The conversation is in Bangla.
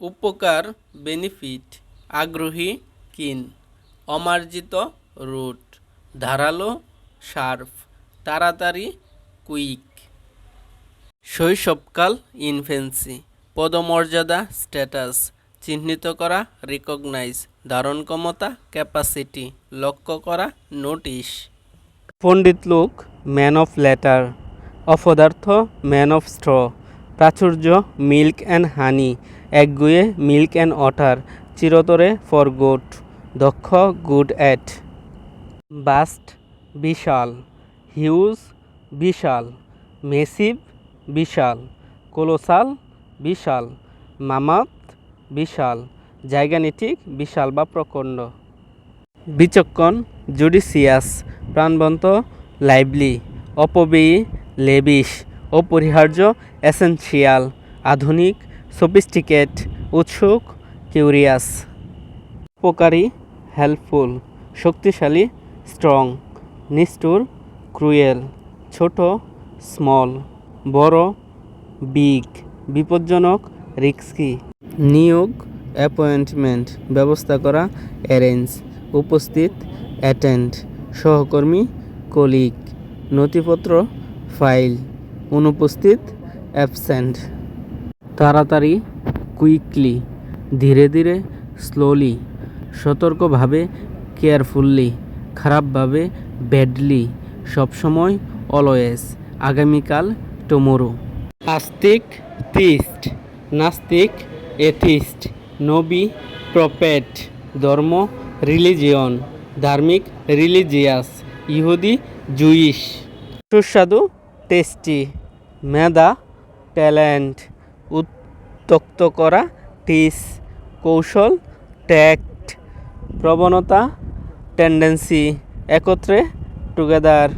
উপকার বেনিফিট আগ্রহী কিন অমার্জিত রুট ধারালো শার্প তাড়াতাড়ি কুইক শৈশবকাল ইনফেন্সি পদমর্যাদা স্ট্যাটাস চিহ্নিত করা রিকগনাইজ ধারণ ক্ষমতা ক্যাপাসিটি লক্ষ্য করা নোটিশ পণ্ডিত লোক ম্যান অফ লেটার অপদার্থ ম্যান অফ স্ট্র প্রাচুর্য, মিল্ক অ্যান্ড হানি। একগুয়ে মিল্ক অ্যান্ড ওয়াটার চিরতরে ফর গুড দক্ষ, গুড অ্যাট। বাস্ট, বিশাল। হিউজ, বিশাল। মেসিভ, বিশাল। কোলোসাল, বিশাল। মামাত, বিশাল। জায়গানিটিক, বিশাল বা প্রকণ্ড। বিচক্ষণ, জুডিসিয়াস। প্রাণবন্ত, লাইভলি। অপব্যয়ী লেবিশ। অপরিহার্য এসেনশিয়াল আধুনিক সফিস্টিকেট উৎসুক কিউরিয়াস উপকারী হেল্পফুল শক্তিশালী স্ট্রং নিষ্ঠুর ক্রুয়েল ছোট স্মল বড় বিগ বিপজ্জনক রিস্কি নিয়োগ অ্যাপয়েন্টমেন্ট ব্যবস্থা করা অ্যারেঞ্জ উপস্থিত অ্যাটেন্ড সহকর্মী কলিগ নথিপত্র ফাইল অনুপস্থিত অ্যাবসেন্ট তাড়াতাড়ি কুইকলি ধীরে ধীরে স্লোলি সতর্কভাবে কেয়ারফুললি খারাপভাবে ব্যাডলি সবসময় অলওয়েজ আগামীকাল টুমোরো আস্তিক তিস্ট নাস্তিক এথিস্ট নবী প্রপেট ধর্ম রিলিজিয়ন ধার্মিক রিলিজিয়াস ইহুদি জুইশ সুস্বাদু টেস্টি মেদা ট্যালেন্ট উত্তক্ত করা টিস কৌশল ট্যাক্ট প্রবণতা টেন্ডেন্সি একত্রে টুগেদার।